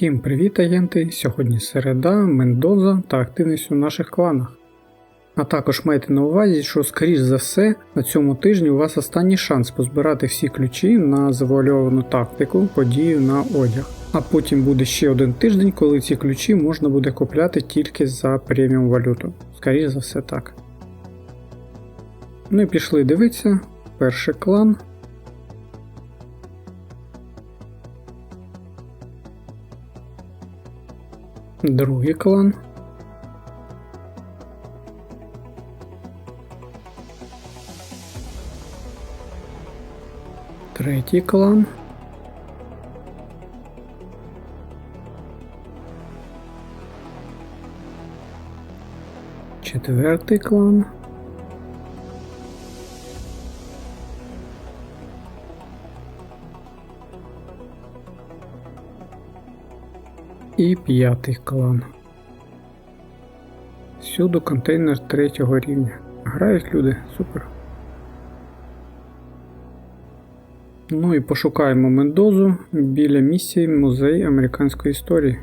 Всім привіт, агенти! Сьогодні середа, Мендоза та активність у наших кланах. А також майте на увазі, що, скоріш за все, на цьому тижні у вас останній шанс позбирати всі ключі на завуальовану тактику, подію на одяг. А потім буде ще один тиждень, коли ці ключі можна буде купляти тільки за преміум валюту. Скоріш за все так. Ну і пішли дивитися. Перший клан. Другий клан. Третій клан. Четвертий клан. І п'ятий клан. Всюду контейнер третього рівня. Грають люди, супер. Ну і пошукаємо Мендозу біля місії Музей американської історії.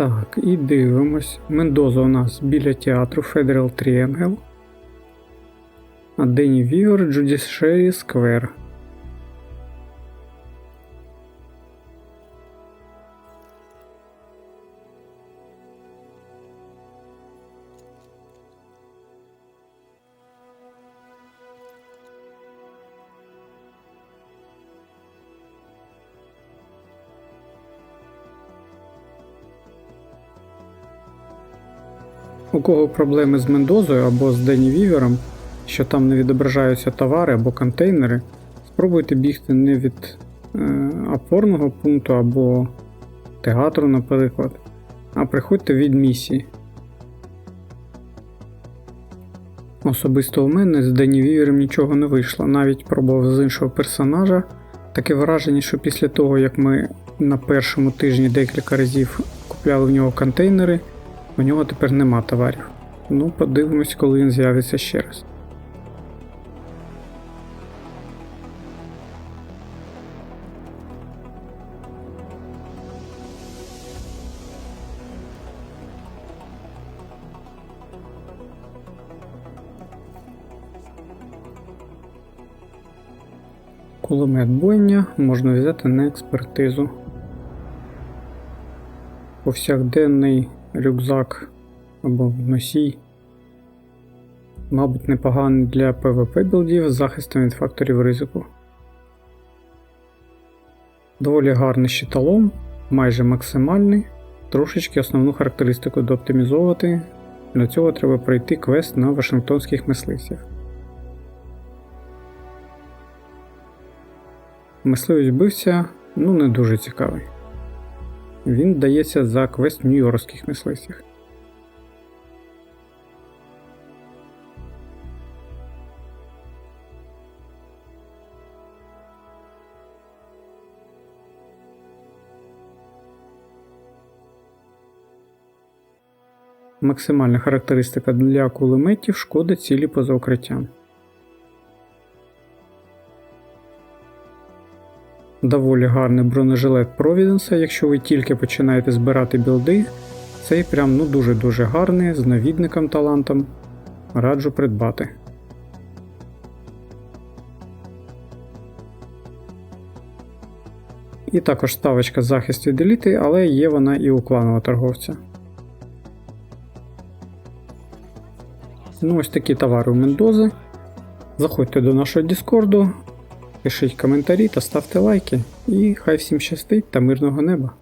Так, і дивимось. Мендоза у нас біля театру Federal Triangle. А Дені Вівер, Judiciary Square. У кого проблеми з Мендозою або з Дені Вівером, що там не відображаються товари або контейнери, спробуйте бігти не від е, опорного пункту або театру, наприклад, а приходьте від місії. Особисто у мене з Дені Вівером нічого не вийшло, навіть пробував з іншого персонажа. Таке враження, що після того, як ми на першому тижні декілька разів купляли в нього контейнери, у нього тепер нема товарів. Ну, подивимось, коли він з'явиться ще раз. Кулемет бойня можна взяти на експертизу. Повсякденний рюкзак або носій. Мабуть, непоганий для PvP білдів з захистом від факторів ризику. Доволі гарний щиталом, майже максимальний. Трошечки основну характеристику дооптимізовувати. Для цього треба пройти квест на Вашингтонських мисливцях. Мисливець вбивця ну не дуже цікавий. Він дається за квест Нью-Йоркських мисливцях. Максимальна характеристика для кулеметів шкода цілі поза укриттям. Доволі гарний бронежилет Провіденса, якщо ви тільки починаєте збирати білди. Цей прям ну дуже-дуже гарний, з навідником талантом. Раджу придбати. І також ставочка захист від еліти, але є вона і у кланового торговця. Ну, ось такі товари у Мендози. Заходьте до нашого Діскорду, пишіть коментарі та ставте лайки. І хай всім щастить та мирного неба!